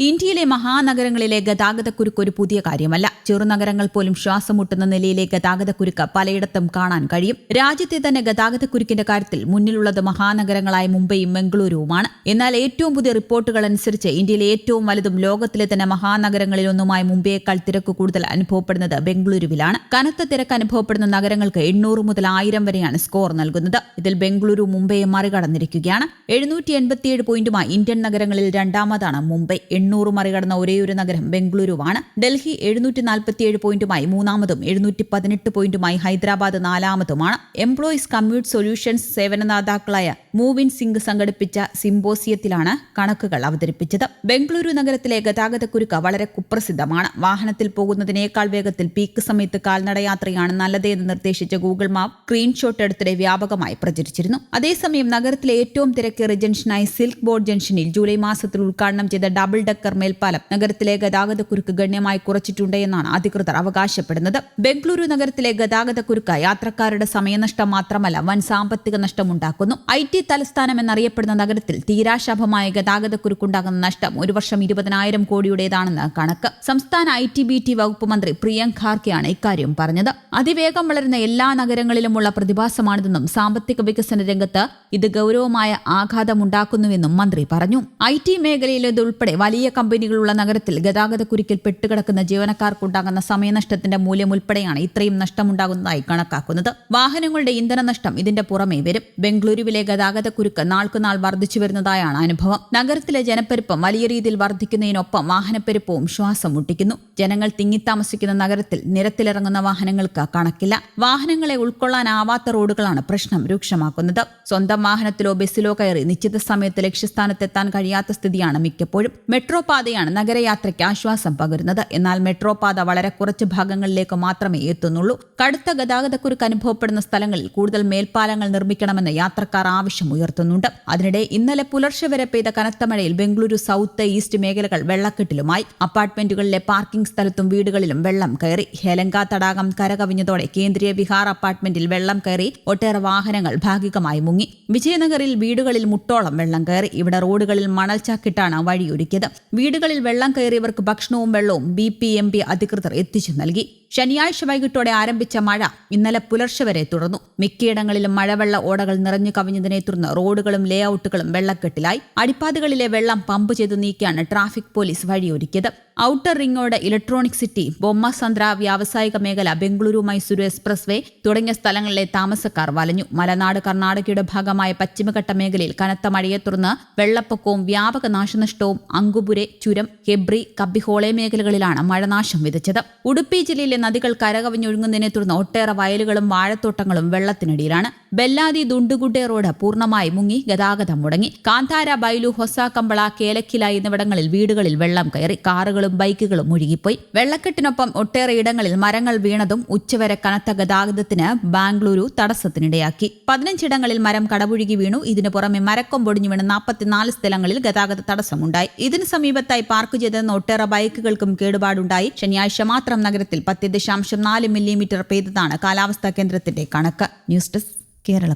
ഇന്ത്യയിലെ മഹാനഗരങ്ങളിലെ ഗതാഗതക്കുരുക്ക് ഒരു പുതിയ കാര്യമല്ല. ചെറുനഗരങ്ങൾ പോലും ശ്വാസം മുട്ടുന്ന നിലയിലെ ഗതാഗതക്കുരുക്ക് പലയിടത്തും കാണാൻ കഴിയും. രാജ്യത്തെ തന്നെ ഗതാഗതക്കുരുക്കിന്റെ കാര്യത്തിൽ മുന്നിലുള്ളത് മഹാനഗരങ്ങളായ മുംബൈയും ബംഗളൂരുവുമാണ് എന്നാൽ ഏറ്റവും പുതിയ റിപ്പോർട്ടുകൾ അനുസരിച്ച് ഇന്ത്യയിലെ ഏറ്റവും വലുതും ലോകത്തിലെ തന്നെ മഹാനഗരങ്ങളിലൊന്നുമായ മുംബൈയേക്കാൾ തിരക്ക് കൂടുതൽ അനുഭവപ്പെടുന്നത് ബംഗളൂരുവിലാണ്. കനത്ത തിരക്ക് അനുഭവപ്പെടുന്ന നഗരങ്ങൾക്ക് എണ്ണൂറ് മുതൽ ആയിരം വരെയാണ് സ്കോർ നൽകുന്നത്. ഇതിൽ ബംഗളൂരു മുംബൈയെ മറികടന്നിരിക്കുകയാണ്. എഴുന്നൂറ്റി എൺപത്തിയേഴ് പോയിന്റുമായി ഇന്ത്യൻ നഗരങ്ങളിൽ രണ്ടാമതാണ് മുംബൈ. എണ്ണൂറ് മറികടന്ന ഒരേയൊരു നഗരം ബംഗളൂരുവാണ്. ഡൽഹി എഴുന്നൂറ്റി നാൽപ്പത്തിയേഴ് പോയിന്റുമായി മൂന്നാമതും എഴുന്നൂറ്റി പതിനെട്ട് പോയിന്റുമായി ഹൈദരാബാദ് നാലാമതുമാണ്. എംപ്ലോയീസ് കമ്മ്യൂട്ട് സൊല്യൂഷൻസ് സേവനദാതാക്കളായ മൂവിൻ സിംഗ് സംഘടിപ്പിച്ച സിംബോസിയത്തിലാണ് കണക്കുകൾ അവതരിപ്പിച്ചത്. ബംഗളൂരു നഗരത്തിലെ ഗതാഗതക്കുരുക്ക് വളരെ കുപ്രസിദ്ധമാണ്. വാഹനത്തിൽ പോകുന്നതിനേക്കാൾ വേഗത്തിൽ പീക്ക് സമയത്ത് കാൽനടയാത്രയാണ് നല്ലതെന്ന് നിർദ്ദേശിച്ച ഗൂഗിൾ മാപ്പ് സ്ക്രീൻഷോട്ട് എടുത്തിടെ വ്യാപകമായി പ്രചരിച്ചിരുന്നു. അതേസമയം നഗരത്തിലെ ഏറ്റവും തിരക്കേറിയ ജംഗ്ഷനായ സിൽക്ക് ബോർഡ് ജംഗ്ഷനിൽ ജൂലൈ മാസത്തിൽ ഉദ്ഘാടനം ചെയ്ത ഡബിൾ ഡക്കർ മേൽപ്പാലം നഗരത്തിലെ ഗതാഗതക്കുരുക്ക് ഗണ്യമായി കുറച്ചിട്ടുണ്ട് എന്നാണ് അധികൃതർ അവകാശപ്പെടുന്നത്. ബംഗളൂരു നഗരത്തിലെ ഗതാഗതക്കുരുക്ക് യാത്രക്കാരുടെ സമയനഷ്ടം മാത്രമല്ല വൻ സാമ്പത്തിക നഷ്ടമുണ്ടാക്കുന്നു. ഐ ടി തലസ്ഥാനം എന്നറിയപ്പെടുന്ന നഗരത്തിൽ തീരാശാപമായ ഗതാഗതക്കുരുക്കുണ്ടാകുന്ന നഷ്ടം ഒരു വർഷം ഇരുപതിനായിരം കോടിയുടേതാണെന്ന് കണക്ക്. സംസ്ഥാന ഐ ടി ബി ടി വകുപ്പ് മന്ത്രി പ്രിയങ്ക് ഖാർക്കെയാണ് ഇക്കാര്യം പറഞ്ഞത്. അതിവേഗം വളരുന്ന എല്ലാ നഗരങ്ങളിലുമുള്ള പ്രതിഭാസമാണിതെന്നും സാമ്പത്തിക വികസന രംഗത്ത് ഇത് ഗൗരവമായ ആഘാതമുണ്ടാക്കുന്നുവെന്നും മന്ത്രി പറഞ്ഞു. ഐ ടി മേഖലയിലേതുൾപ്പെടെ വലിയ കമ്പനികളുള്ള നഗരത്തിൽ ഗതാഗതക്കുരുക്കിൽ പെട്ടുകിടക്കുന്ന ജീവനക്കാർക്കുണ്ടാകുന്ന സമയനഷ്ടത്തിന്റെ മൂല്യം ഉൾപ്പെടെയാണ് ഇത്രയും നഷ്ടമുണ്ടാകുന്നതായി കണക്കാക്കുന്നത്. വാഹനങ്ങളുടെ ഇന്ധന നഷ്ടം ഇതിന്റെ പുറമേ വരും. ബംഗളൂരുവിലെ ഗതാഗതക്കുരുക്ക് നാൾക്കുനാൾ വർദ്ധിച്ചു വരുന്നതായാണ് അനുഭവം. നഗരത്തിലെ ജനപ്പെരുപ്പം വലിയ രീതിയിൽ വർദ്ധിക്കുന്നതിനൊപ്പം വാഹനപ്പെരുപ്പവും ശ്വാസം മുട്ടിക്കുന്നു. ജനങ്ങൾ തിങ്ങിത്താമസിക്കുന്ന നഗരത്തിൽ നിരത്തിലിറങ്ങുന്ന വാഹനങ്ങൾക്ക് കണക്കില്ല. വാഹനങ്ങളെ ഉൾക്കൊള്ളാനാവാത്ത റോഡുകളാണ് പ്രശ്നം രൂക്ഷമാക്കുന്നത്. സ്വന്തം വാഹനത്തിലോ ബസ്സിലോ കയറി നിശ്ചിത സമയത്ത് ലക്ഷ്യസ്ഥാനത്തെത്താൻ കഴിയാത്ത സ്ഥിതിയാണ് മിക്കപ്പോഴും. മെട്രോ പാതയാണ് നഗരയാത്രയ്ക്ക് ആശ്വാസം പകരുന്നത്. എന്നാൽ മെട്രോ പാത വളരെ കുറച്ച് ഭാഗങ്ങളിലേക്ക് മാത്രമേ എത്തുന്നുള്ളൂ. കടുത്ത ഗതാഗതക്കുരുക്ക് അനുഭവപ്പെടുന്ന സ്ഥലങ്ങളിൽ കൂടുതൽ മേൽപ്പാലങ്ങൾ നിർമ്മിക്കണമെന്ന് യാത്രക്കാർ ആവശ്യം ഉയർത്തുന്നുണ്ട് അതിനിടെ ഇന്നലെ പുലർച്ചെ വരെ പെയ്ത കനത്ത മഴയിൽ ബംഗളൂരു സൗത്ത് ഈസ്റ്റ് മേഖലകൾ വെള്ളക്കെട്ടിലുമായി. അപ്പാർട്ട്മെന്റുകളിലെ പാർക്കിംഗ് സ്ഥലത്തും വീടുകളിലും വെള്ളം കയറി. ഹേലങ്ക തടാകം കരകവിഞ്ഞതോടെ കേന്ദ്രീയ വിഹാർ അപ്പാർട്ട്മെന്റിൽ വെള്ളം കയറി. ഒട്ടേറെ വാഹനങ്ങൾ ഭാഗികമായി മുങ്ങി. വിജയനഗറിൽ വീടുകളിൽ മുട്ടോളം വെള്ളം കയറി. ഇവിടെ റോഡുകളിൽ മണൽച്ചാക്കിട്ടാണ് വഴിയൊരുക്കിയത്. വീടുകളിൽ വെള്ളം കയറിയവർക്ക് ഭക്ഷണവും വെള്ളവും ബി പി എം പി അധികൃതർ എത്തിച്ചു നൽകി. ശനിയാഴ്ച വൈകിട്ടോടെ ആരംഭിച്ച മഴ ഇന്നലെ പുലർച്ചെ വരെ തുടർന്നു. മിക്കയിടങ്ങളിലും മഴവെള്ള ഓടകൾ നിറഞ്ഞു കവിഞ്ഞതിനെ തുടർന്ന് റോഡുകളും ലേഔട്ടുകളും വെള്ളക്കെട്ടിലായി. അടിപ്പാതകളിലെ വെള്ളം പമ്പ് ചെയ്തു നീക്കിയാണ് ട്രാഫിക് പോലീസ് വഴിയൊരുക്കിയത്. ഔട്ടർ റിങ്ങോട് ഇലക്ട്രോണിക് സിറ്റി ബൊമ്മസന്ദ്ര വ്യാവസായിക മേഖല ബംഗളൂരു മൈസൂരു എക്സ്പ്രസ് വേ തുടങ്ങിയ സ്ഥലങ്ങളിലെ താമസക്കാർ വലഞ്ഞു. മലനാട് കർണാടകയുടെ ഭാഗമായ പശ്ചിമഘട്ട മേഖലയിൽ കനത്ത മഴയെ തുടർന്ന് വെള്ളപ്പൊക്കവും വ്യാപക നാശനഷ്ടവും അങ്കുപുരെ ചുരം ഹെബ്രി കബിഹോളെ മേഖലകളിലാണ് മഴനാശം വിതച്ചത്. ഉടുപ്പി ജില്ലയിലെ നദികൾ കരകവിഞ്ഞൊഴുങ്ങുന്നതിനെ തുടർന്ന് ഒട്ടേറെ വയലുകളും വാഴത്തോട്ടങ്ങളും വെള്ളത്തിനടിയിലാണ്. ബെല്ലാതി ദുണ്ടുഗുഡെ റോഡ് പൂർണമായി മുങ്ങി ഗതാഗതം മുടങ്ങി. കാന്താര ബൈലു ഹൊസാക്കമ്പള കേലക്കില എന്നിവിടങ്ങളിൽ വീടുകളിൽ വെള്ളം കയറി കാറുകളും ബൈക്കുകളും ഒഴുകിപ്പോയി വെള്ളക്കെട്ടിനൊപ്പം ഒട്ടേറെ ഇടങ്ങളിൽ മരങ്ങൾ വീണതും ഉച്ചവരെ കനത്ത ഗതാഗതത്തിന് ബാംഗ്ലൂരു തടസ്സത്തിനിടയാക്കി. പതിനഞ്ചിടങ്ങളിൽ മരം കടപുഴുകി വീണു. ഇതിനു പുറമെ മരക്കം പൊടിഞ്ഞു വീണ് നാൽപ്പത്തിനാല് സ്ഥലങ്ങളിൽ ഗതാഗത തടസ്സമുണ്ടായി. ഇതിന് സമീപത്തായി പാർക്ക് ചെയ്തിരുന്ന ഒട്ടേറെ ബൈക്കുകൾക്കും കേടുപാടുണ്ടായി. ശനിയാഴ്ച മാത്രം നഗരത്തിൽ പത്ത് ദശാംശം നാല് മില്ലിമീറ്റർ പെയ്തതാണ് കാലാവസ്ഥാ കേന്ദ്രത്തിന്റെ കണക്ക്. News desk. kia rất là